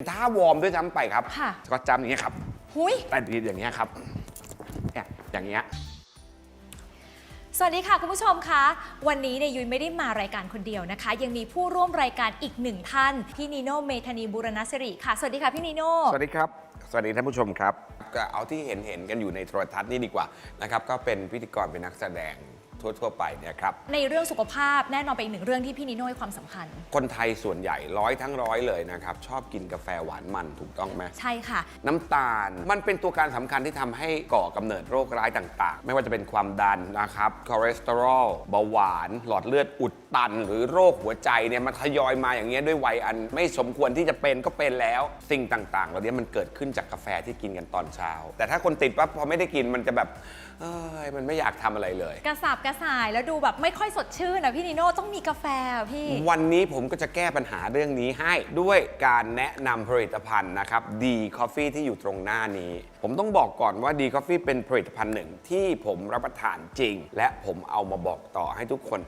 ท่าวอร์มด้วยซ้ำไปครับค่ะ ก็จำอย่างเงี้ยครับ หุยแต่ดีอย่างเงี้ยครับเนี่ยอย่างเงี้ย สวัสดีค่ะคุณผู้ชมคะ วันนี้เนี่ยยุ้ยไม่ได้มารายการคนเดียวนะคะ ยังมีผู้ร่วมรายการอีกหนึ่งท่านพี่นิโนเมธานีบุรณสิริค่ะ สวัสดีค่ะพี่นิโนสวัสดีครับ สวัสดีท่านผู้ชมครับ ก็เอาที่เห็นเห็นๆกันอยู่ในโทรทัศน์นี่ดีกว่านะครับ ก็เป็นพิธีกรเป็นนักแสดง ทั่ว ๆ ไปเนี่ยครับ ในเรื่องสุขภาพแน่นอนเป็นอีกหนึ่งเรื่องที่พี่นิโนให้ความสำคัญ คนไทยส่วนใหญ่ร้อยทั้งร้อยเลยนะครับ ชอบกินกาแฟหวานมันถูกต้องไหม ใช่ค่ะ น้ำตาลมันเป็นตัวการสำคัญที่ทำให้ก่อกำเนิดโรคร้ายต่าง ๆ ไม่ว่าจะเป็นความดันนะครับคอเลสเตอรอลเบาหวาน หลอดเลือดอุดตัน หรือโรคหัวใจเนี่ยมันทยอยมาอย่างเงี้ยด้วยวัยอันไม่สมควรที่จะเป็นก็เป็นแล้ว สิ่งต่างๆ เหล่านี้มันเกิดขึ้นจากกาแฟที่กินกันตอนเช้า แต่ถ้าคนติดปั๊บพอไม่ได้กินมันจะแบบเอ้ยมันไม่อยากทำอะไรเลย กระสับกระส่ายแล้วดูแบบไม่ค่อยสดชื่นนะพี่นิโนต้องมีกาแฟอะพี่ วันนี้ผมก็จะแก้ปัญหาเรื่องนี้ให้ ด้วยการแนะนำผลิตภัณฑ์นะครับดีคอฟฟี่ที่อยู่ตรงหน้านี้ผมต้องบอกก่อนว่าดีคอฟฟี่เป็นผลิตภัณฑ์หนึ่งที่ผมรับประทานจริง และผมเอามาบอกต่อให้ทุกคน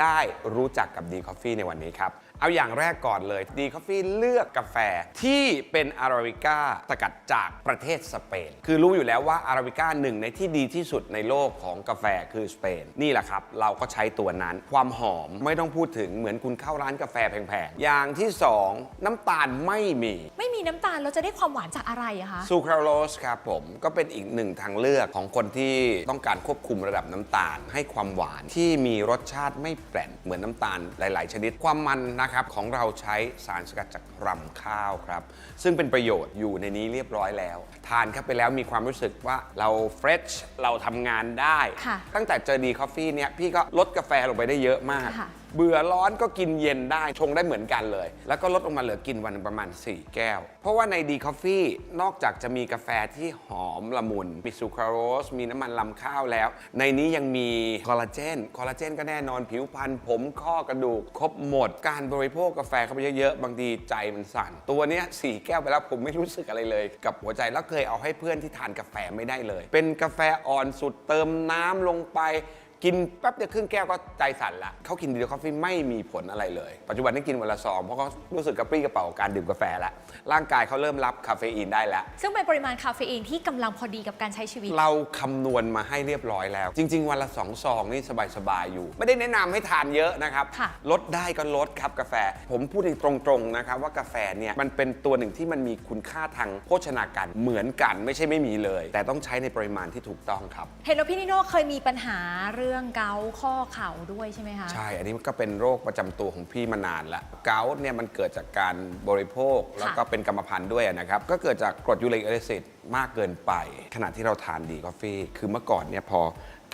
ได้รู้จักกับดีคอฟฟี่ในวันนี้ครับ เอาอย่างแรกก่อนเลยดีคอฟฟี่เลือกกาแฟที่เป็นอาราบิก้าสกัดจากประเทศสเปน คือรู้อยู่แล้วว่าอาราบิก้าหนึ่งในที่ดีที่สุดในโลกของกาแฟคือสเปน นี่แหละครับ เราก็ใช้ตัวนั้น ความหอมไม่ต้องพูดถึงเหมือนคุณเข้าร้านกาแฟแพงๆ อย่างที่สองน้ำตาลไม่มี ไม่มีน้ำตาลเราจะได้ความหวานจากอะไรอะคะซูคราโลสครับผมก็เป็นอีกหนึ่งทางเลือกของคนที่ต้องการควบคุมระดับน้ำตาล ให้ความหวานที่มีรสชาติไม่แปรนเหมือนน้ำตาลหลาย ๆ ชนิดความมันนะครับของเราใช้สารสกัดจากรำข้าวครับ ซึ่งเป็นประโยชน์อยู่ในนี้เรียบร้อยแล้ว ทานเข้าไปแล้วมีความรู้สึกว่าเราเฟรชเราทำงานได้ ค่ะ ตั้งแต่เจอดีคอฟฟี่เนี่ยพี่ก็ลดกาแฟลงไปได้เยอะมาก ค่ะ เบื่อร้อนก็กินเย็นได้ชงได้เหมือนกันเลย แล้วก็ลดลงมาเหลือกินวันประมาณ 4 แก้ว เพราะว่าในดีคอฟฟี่นอกจากจะมีกาแฟที่หอมละมุน มีซูคราโรส มีน้ำมันลำข้าวแล้ว ในนี้ยังมีคอลลาเจนคอลลาเจนก็แน่นอนผิวพรรณผมข้อกระดูก ครบหมดการบริโภคกาแฟเข้าไปเยอะๆ บางทีใจมันสั่น ตัวเนี้ยสี่แก้วไปแล้วผมไม่รู้สึกอะไรเลย กับหัวใจแล้วเคยเอาให้เพื่อนที่ทานกาแฟไม่ได้เลย เป็นกาแฟอ่อนสุดเติมน้ำลงไป กินแป๊บเดียวครึ่งแก้วก็ใจสั่นละเขากินดีคอฟฟี่ไม่มีผลอะไรเลย ปัจจุบันนี้กินวันละซองเพราะเขารู้สึกกระปรี้กระเป๋ากับการดื่มกาแฟแล้วร่างกายเขาเริ่มรับคาเฟอีนได้แล้ว ซึ่งเป็นปริมาณคาเฟอีนที่กำลังพอดีกับการใช้ชีวิต เราคำนวณมาให้เรียบร้อยแล้ว จริง ๆ วันละสองซองนี่สบาย ๆ อยู่ ไม่ได้แนะนำให้ทานเยอะนะครับ ค่ะ ลดได้ก็ลดครับกาแฟ ผมพูดตรงๆนะครับว่ากาแฟเนี่ยมันเป็นตัวหนึ่งที่มันมีคุณค่าทางโภชนาการเหมือนกันไม่ใช่ไม่มีเลย แต่ต้องใช้ในปริมาณที่ถูกต้องครับ เห็นว่าพี่นิโนเคยมีปัญหาเรื่องเกาต์ข้อเข่าด้วยใช่ไหมคะ ใช่ อันนี้ก็เป็นโรคประจำตัวของพี่มานานแล้วเกาต์เนี่ยมันเกิดจากการบริโภคแล้วก็เป็นกรรมพันธุ์ด้วยนะครับ ก็เกิดจากกรดยูริกแอซิดมากเกินไป ขณะที่เราทานดีกาแฟคือเมื่อก่อนเนี่ยพอ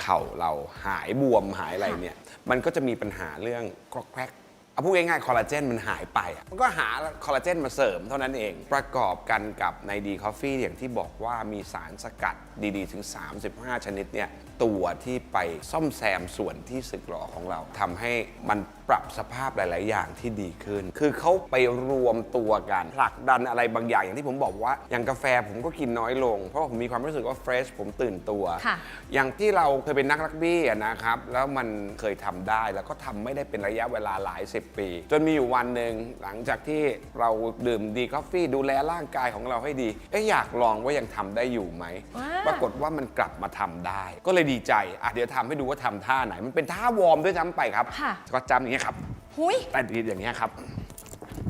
เข่าเราหายบวมหายอะไรเนี่ย มันก็จะมีปัญหาเรื่องกรอกแกรกเอาพูดง่ายๆคอลลาเจนมันหายไปอะมันก็หาคอลลาเจนมาเสริมเท่านั้นเอง ประกอบกันกับในดีคอฟฟี่อย่างที่บอกว่ามีสารสกัดดีๆ ถึง 35 ชนิดเนี่ย ตัวที่ไปซ่อมแซมส่วนที่สึกหรอของเราทำให้มันปรับสภาพหลาย ๆ อย่างที่ดีขึ้น คือเขาไปรวมตัวกันผลักดันอะไรบางอย่างอย่างที่ผมบอกว่าอย่างกาแฟผมก็กินน้อยลง เพราะว่าผมมีความรู้สึกว่าเฟรชผมตื่นตัวค่ะอย่างที่เราเคยเป็นนักรักบี้อะนะครับ แล้วมันเคยทำได้แล้วก็ทำไม่ได้เป็นระยะเวลาหลายสิบปี จนมีอยู่วันหนึ่งหลังจากที่เราดื่มดีกาแฟดูแลร่างกายของเราให้ดีเอ๊ะอยากลองว่ายังทำได้อยู่ไหมว้าปรากฏว่ามันกลับมาทำได้ก็เลยดีใจอะเดี๋ยวทำให้ดูว่าทำท่าไหน มันเป็นท่าวอร์มด้วยซ้ำไปครับค่ะ ก็จำอย่างเงี้ยครับ หุย แต่ดีอย่างเงี้ยครับ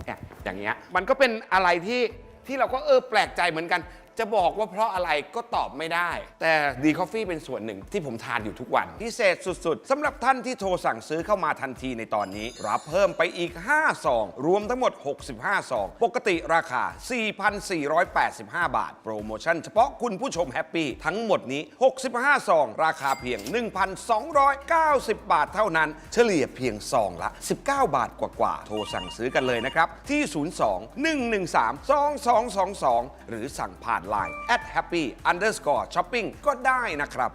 เนี่ยอย่างเงี้ย มันก็เป็นอะไรที่ที่เราก็เออแปลกใจเหมือนกัน จะบอกว่าเพราะอะไรก็ตอบไม่ได้ แต่ดีคอฟฟี่เป็นส่วนหนึ่งที่ผมทานอยู่ทุกวัน พิเศษสุดๆสำหรับท่านที่โทรสั่งซื้อเข้ามาทันทีในตอนนี้ รับเพิ่มไปอีก 5 ซอง รวมทั้งหมด 65 ซอง ปกติราคา 4,485 บาท โปรโมชั่นเฉพาะคุณผู้ชมแฮปปี้ ทั้งหมดนี้ 65 ซอง ราคาเพียง 1,290 บาทเท่านั้น เฉลี่ยเพียงซองละ 19 บาทกว่าๆโทรสั่งซื้อกันเลยนะครับที่ 02 113 2222 หรือสั่งผ่านไลน์ at happy underscore shopping ก็ได้นะครับ